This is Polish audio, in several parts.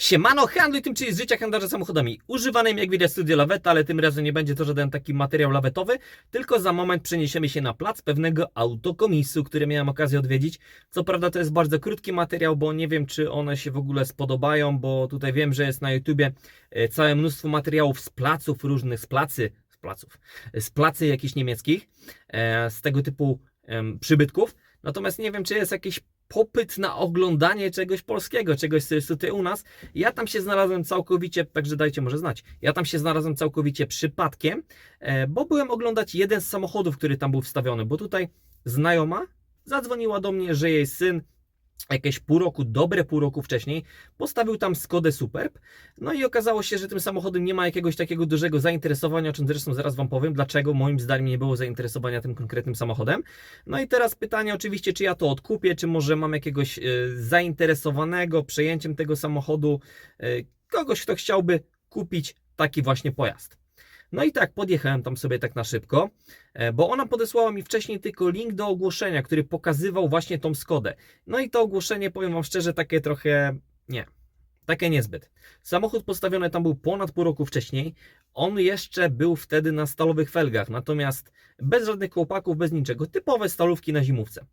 Siemano, handluj tym, czyli z życia handlarza samochodami. Używanym jak widać studio laweta, ale tym razem nie będzie to żaden taki materiał lawetowy, tylko za moment przeniesiemy się na plac pewnego autokomisu, który miałem okazję odwiedzić. Co prawda to jest bardzo krótki materiał, bo nie wiem czy one się w ogóle spodobają, bo tutaj wiem, że jest na YouTubie e, całe mnóstwo materiałów z placów różnych, z placy, z placów, z placy jakichś niemieckich, e, z tego typu przybytków. Natomiast nie wiem, czy jest jakiś popyt na oglądanie czegoś polskiego, czegoś, co jest tutaj u nas. Ja tam się znalazłem całkowicie, także dajcie może znać. Ja tam się znalazłem całkowicie przypadkiem, e, bo byłem oglądać jeden z samochodów, który tam był wstawiony, bo tutaj znajoma zadzwoniła do mnie, że jej syn jakieś pół roku, dobre pół roku wcześniej, postawił tam Skodę Superb. No i okazało się, że tym samochodem nie ma jakiegoś takiego dużego zainteresowania, o czym zresztą zaraz Wam powiem, dlaczego moim zdaniem nie było zainteresowania tym konkretnym samochodem. No i teraz pytanie oczywiście, czy ja to odkupię, czy może mam jakiegoś e, zainteresowanego przejęciem tego samochodu, e, kogoś, kto chciałby kupić taki właśnie pojazd. No i tak, podjechałem tam sobie tak na szybko, e, bo ona podesłała mi wcześniej tylko link do ogłoszenia, który pokazywał właśnie tą Skodę. No i to ogłoszenie, powiem Wam szczerze, takie trochę nie. Takie niezbyt. Samochód postawiony tam był ponad pół roku wcześniej. On jeszcze był wtedy na stalowych felgach, natomiast bez żadnych kołpaków, bez niczego. Typowe stalówki na zimówce.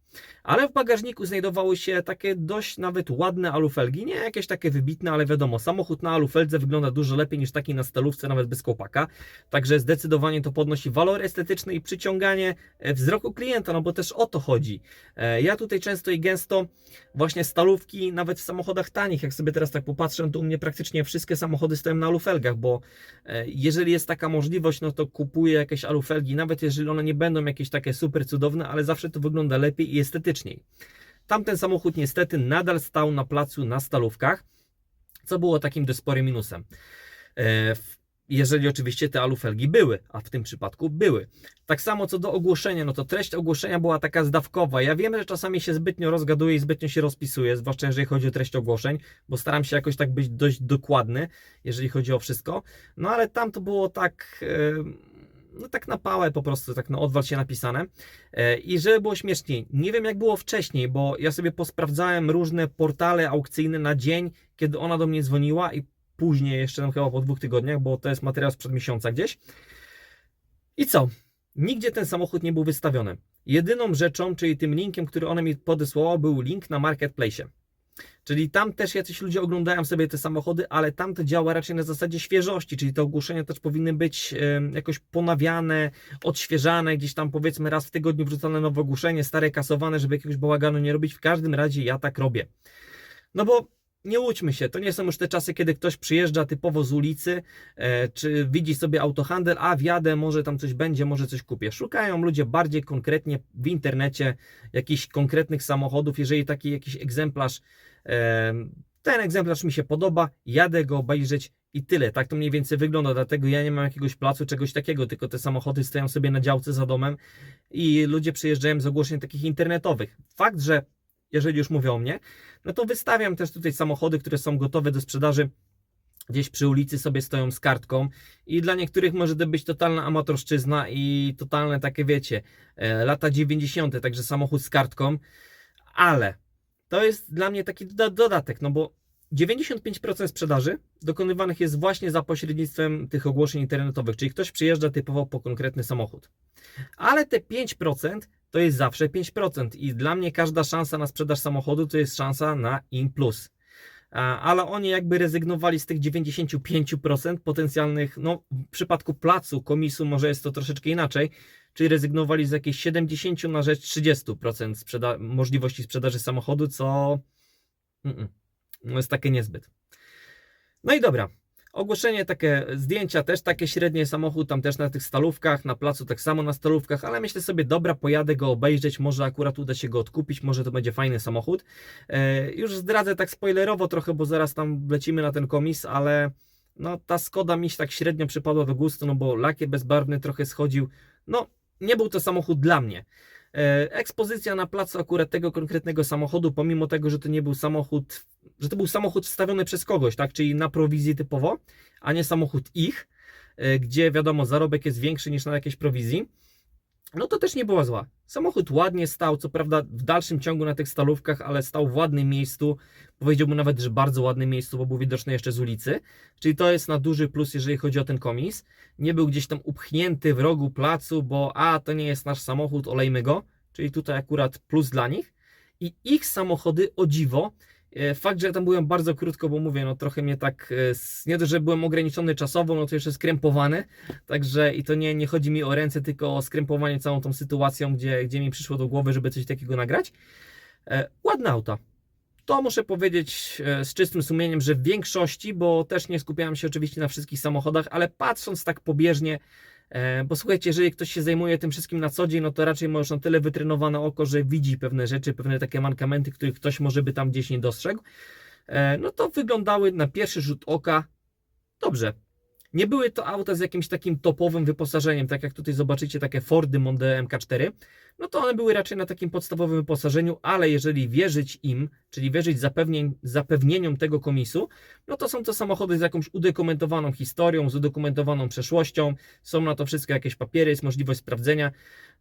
Ale w bagażniku znajdowały się takie dość nawet ładne alufelgi. Nie jakieś takie wybitne, ale wiadomo, samochód na alufeldze wygląda dużo lepiej niż taki na stalówce, nawet bez kołpaka. Także zdecydowanie to podnosi walor estetyczny i przyciąganie e, wzroku klienta, no bo też o to chodzi. E, Ja tutaj często i gęsto właśnie stalówki, nawet w samochodach tanich, jak sobie teraz tak popatrzę, to u mnie praktycznie wszystkie samochody stoją na alufelgach, bo e, jeżeli jest taka możliwość, no to kupuję jakieś alufelgi, nawet jeżeli one nie będą jakieś takie super cudowne, ale zawsze to wygląda lepiej i estetyczniej. Tamten samochód niestety nadal stał na placu na stalówkach, co było takim dość sporym minusem. E, w- Jeżeli oczywiście te alufelgi były, a w tym przypadku były. Tak samo co do ogłoszenia, no to treść ogłoszenia była taka zdawkowa. Ja wiem, że czasami się zbytnio rozgaduję i zbytnio się rozpisuję, zwłaszcza jeżeli chodzi o treść ogłoszeń, bo staram się jakoś tak być dość dokładny, jeżeli chodzi o wszystko. No ale tam to było tak. e, No tak na pałę po prostu, tak na odwal się napisane. E, I żeby było śmieszniej, nie wiem jak było wcześniej, bo ja sobie posprawdzałem różne portale aukcyjne na dzień, kiedy ona do mnie dzwoniła i później jeszcze tam chyba po dwóch tygodniach, bo to jest materiał sprzed miesiąca gdzieś. I co? Nigdzie ten samochód nie był wystawiony. Jedyną rzeczą, czyli tym linkiem, który ona mi podesłała, był link na marketplace. Czyli tam też jacyś ludzie oglądają sobie te samochody, ale tam to działa raczej na zasadzie świeżości, czyli te ogłoszenia też powinny być jakoś ponawiane, odświeżane, gdzieś tam powiedzmy raz w tygodniu wrzucane nowe ogłoszenie, stare kasowane, żeby jakiegoś bałaganu nie robić. W każdym razie ja tak robię. No bo nie łudźmy się, to nie są już te czasy, kiedy ktoś przyjeżdża typowo z ulicy, e, czy widzi sobie autohandel, a wjadę, może tam coś będzie, może coś kupię. Szukają ludzie bardziej konkretnie w internecie jakichś konkretnych samochodów, jeżeli taki jakiś egzemplarz, e, ten egzemplarz mi się podoba, jadę go obejrzeć i tyle. Tak to mniej więcej wygląda, dlatego ja nie mam jakiegoś placu, czegoś takiego, tylko te samochody stoją sobie na działce za domem i ludzie przyjeżdżają z ogłoszeń takich internetowych. Fakt, że jeżeli już mówią o mnie, no to wystawiam też tutaj samochody, które są gotowe do sprzedaży. Gdzieś przy ulicy sobie stoją z kartką i dla niektórych może to być totalna amatorszczyzna i totalne takie wiecie, e, lata 90., także samochód z kartką, ale to jest dla mnie taki doda- dodatek, no bo 95% sprzedaży dokonywanych jest właśnie za pośrednictwem tych ogłoszeń internetowych, czyli ktoś przyjeżdża typowo po konkretny samochód. Ale te 5% to jest zawsze 5% i dla mnie każda szansa na sprzedaż samochodu to jest szansa na in plus. Ale oni jakby rezygnowali z tych 95% potencjalnych, no w przypadku placu komisu może jest to troszeczkę inaczej, czyli rezygnowali z jakichś 70 na rzecz 30% sprzeda- możliwości sprzedaży samochodu, co no jest takie niezbyt. No i dobra, Ogłoszenie, takie zdjęcia też takie średnie samochód, tam też na tych stalówkach, na placu tak samo na stalówkach, ale myślę sobie, dobra, pojadę go obejrzeć, może akurat uda się go odkupić, może to będzie fajny samochód. E, już zdradzę tak spoilerowo trochę, bo zaraz tam lecimy na ten komis, ale no ta Skoda mi się tak średnio przypadła do gustu, no bo lakier bezbarwny trochę schodził, no nie był to samochód dla mnie. E, Ekspozycja na placu akurat tego konkretnego samochodu, pomimo tego, że to nie był samochód, że to był samochód wstawiony przez kogoś, tak, czyli na prowizji typowo, a nie samochód ich, e, gdzie wiadomo, zarobek jest większy niż na jakiejś prowizji. No to też nie była zła. Samochód ładnie stał, co prawda w dalszym ciągu na tych stalówkach, ale stał w ładnym miejscu. Powiedziałbym nawet, że bardzo ładnym miejscu, bo był widoczny jeszcze z ulicy. Czyli to jest na duży plus, jeżeli chodzi o ten komis. Nie był gdzieś tam upchnięty w rogu placu, bo a to nie jest nasz samochód, olejmy go. Czyli tutaj akurat plus dla nich. I ich samochody, o dziwo, fakt, że ja tam byłem bardzo krótko, bo mówię, no trochę mnie tak, e, nie dość, że byłem ograniczony czasowo, no to jeszcze skrępowany. Także i to nie, nie chodzi mi o ręce, tylko o skrępowanie całą tą sytuacją, gdzie, gdzie mi przyszło do głowy, żeby coś takiego nagrać. E, ładne auta. To muszę powiedzieć e, z czystym sumieniem, że w większości, bo też nie skupiałem się oczywiście na wszystkich samochodach, ale patrząc tak pobieżnie, e, bo słuchajcie, jeżeli ktoś się zajmuje tym wszystkim na co dzień, no to raczej ma już na tyle wytrenowane oko, że widzi pewne rzeczy, pewne takie mankamenty, których ktoś może by tam gdzieś nie dostrzegł. E, no to wyglądały na pierwszy rzut oka dobrze. Nie były to auta z jakimś takim topowym wyposażeniem, tak jak tutaj zobaczycie takie Fordy Monde MK4, no to one były raczej na takim podstawowym wyposażeniu, ale jeżeli wierzyć im, czyli wierzyć zapewnieniom tego komisu, no to są to samochody z jakąś udokumentowaną historią, z udokumentowaną przeszłością, są na to wszystko jakieś papiery, jest możliwość sprawdzenia,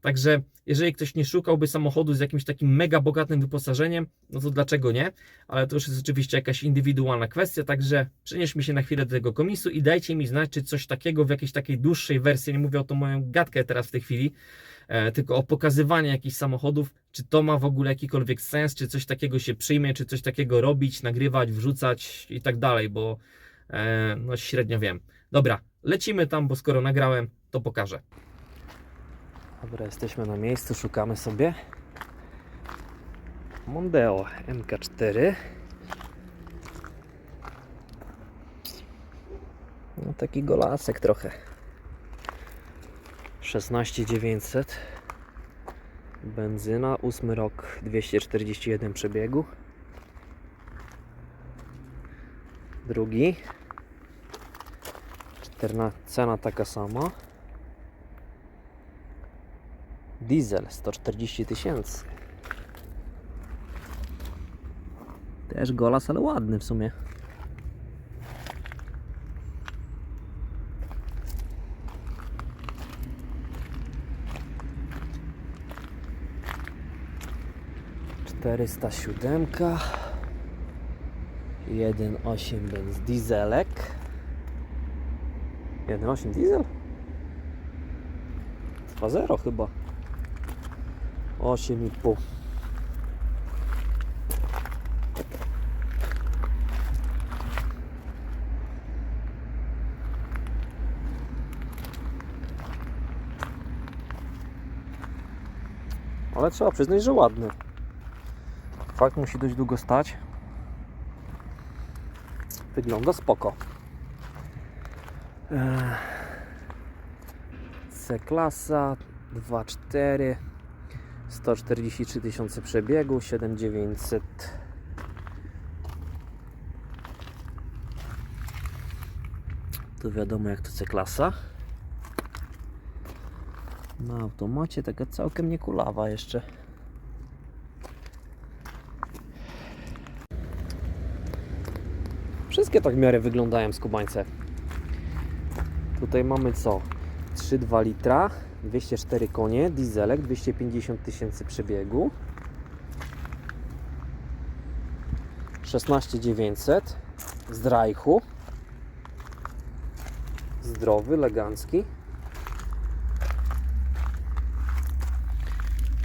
także jeżeli ktoś nie szukałby samochodu z jakimś takim mega bogatym wyposażeniem, no to dlaczego nie? Ale to już jest oczywiście jakaś indywidualna kwestia, także przenieśmy się na chwilę do tego komisu i dajcie mi znać, czy coś takiego w jakiejś takiej dłuższej wersji, nie mówię o tą moją gadkę teraz w tej chwili, tylko o pokazywanie jakichś samochodów, czy to ma w ogóle jakikolwiek sens, czy coś takiego się przyjmie, czy coś takiego robić, nagrywać, wrzucać i tak dalej, bo e, no średnio wiem. Dobra, lecimy tam, bo skoro nagrałem, to pokażę. Dobra, jesteśmy na miejscu, szukamy sobie Mondeo MK4 No taki golasek trochę 16900 Benzyna, 8 rok 241 przebiegu. Drugi. 14, cena taka sama. Diesel 140 tysięcy. Też golas, ale ładny w sumie Czterysta siódemka 1.8 bez dieselek 1.8 diesel? 2.0 chyba 8,5 Ale trzeba przyznać, że ładny. Fakt musi dość długo stać. Wygląda spoko. Ech. C-klasa 2.4 143 tysiące przebiegu 7900 Tu wiadomo jak to C-klasa Na automacie taka całkiem niekulawa jeszcze Wszystkie tak w miarę wyglądają skubańce. Tutaj mamy co? 3,2 litra 204 konie, dieselek 250 tysięcy przebiegu. 16900 z Reichu zdrowy, elegancki.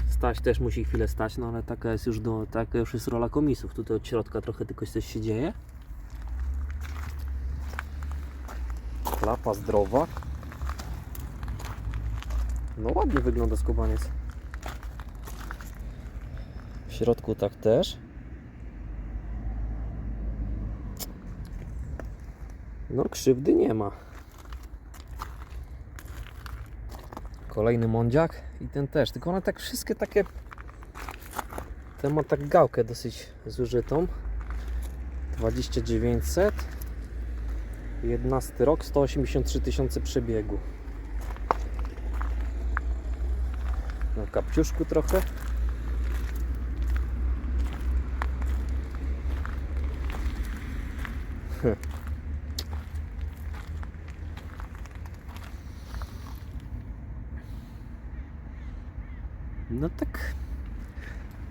Stać też musi chwilę stać, no ale taka jest już do, taka już jest rola komisów. Tutaj od środka trochę tylko coś się dzieje klapa zdrowa no ładnie wygląda skubaniec. W środku tak też. No krzywdy nie ma. Kolejny mądziak i ten też, tylko one tak wszystkie takie ten ma tak gałkę dosyć zużytą 20900 11 rok 183 tysiące przebiegu na kapciuszku trochę. No tak.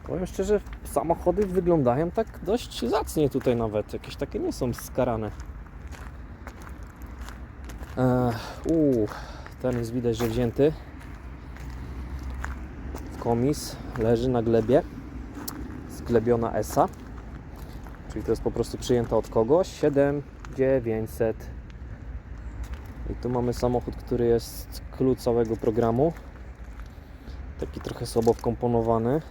Powiem szczerze, samochody wyglądają tak dość zacnie tutaj nawet. Jakieś takie nie są skarane. Ten jest widać, że wzięty. W komis leży na glebie. Sklebiona ESA. Czyli to jest po prostu przyjęta od kogoś. 7900. I tu mamy samochód, który jest klucz całego programu. Taki trochę słabo wkomponowany.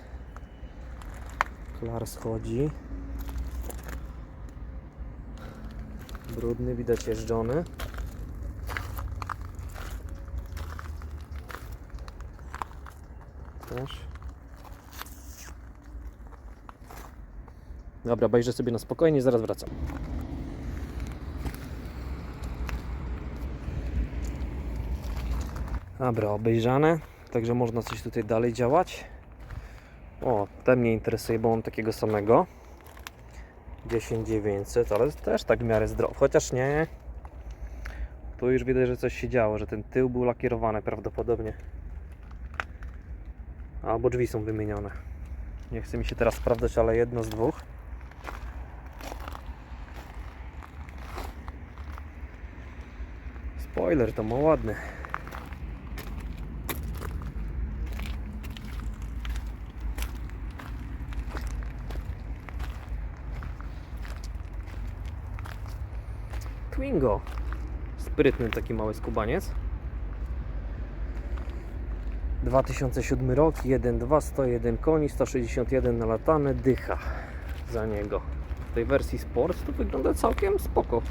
Klar schodzi. Brudny, widać jeżdżony. Też. Dobra, obejrzę sobie na spokojnie, zaraz wracam. Dobra, obejrzane, także można coś tutaj dalej działać. O, ten mnie interesuje, bo mam takiego samego. 10900, ale też tak w miarę zdrowy, chociaż nie. Tu już widać, że coś się działo, że ten tył był lakierowany prawdopodobnie. Albo drzwi są wymienione. Nie chce mi się teraz sprawdzać, ale jedno z dwóch. Spoiler to ma ładny. Twingo. Sprytny taki mały skubaniec. 2007 rok, 1.2, 101 koni, 161 nalatane, dycha za niego. W tej wersji Sport to wygląda całkiem spoko.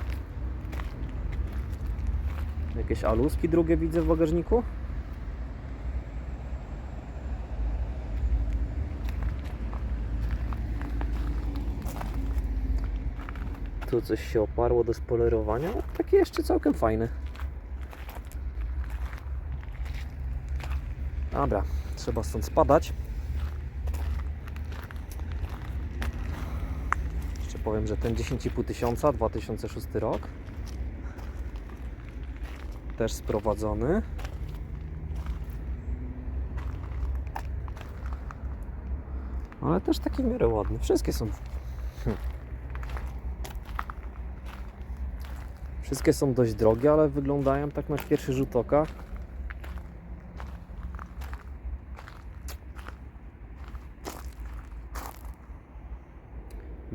Jakieś aluski drugie widzę w bagażniku. Tu coś się oparło do spolerowania. Takie jeszcze całkiem fajne. Dobra, trzeba stąd spadać. Jeszcze powiem, że ten 10,5 tysiąca, 2006 rok. Też sprowadzony. Ale też taki w miarę ładny. Wszystkie są. Hmm. Wszystkie są dość drogie, ale wyglądają tak na pierwszy rzut oka.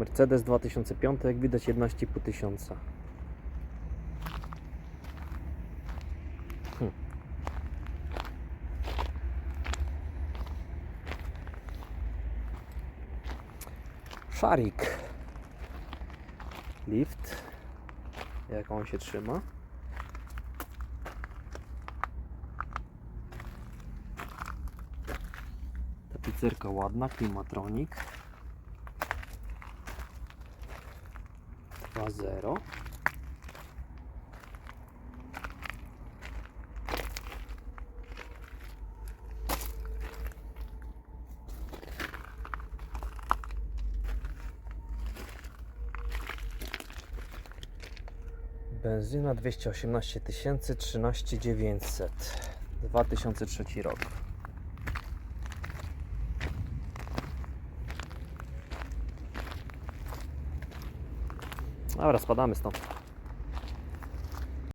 Mercedes 2005, jak widać 11,5 tysiąca. Hmm. Szarik. Lift. Jak on się trzyma? Tapicerka ładna, klimatronik. 2.0 Benzyna 218 tysięcy 13 900 2003 rok Dobra, spadamy stąd.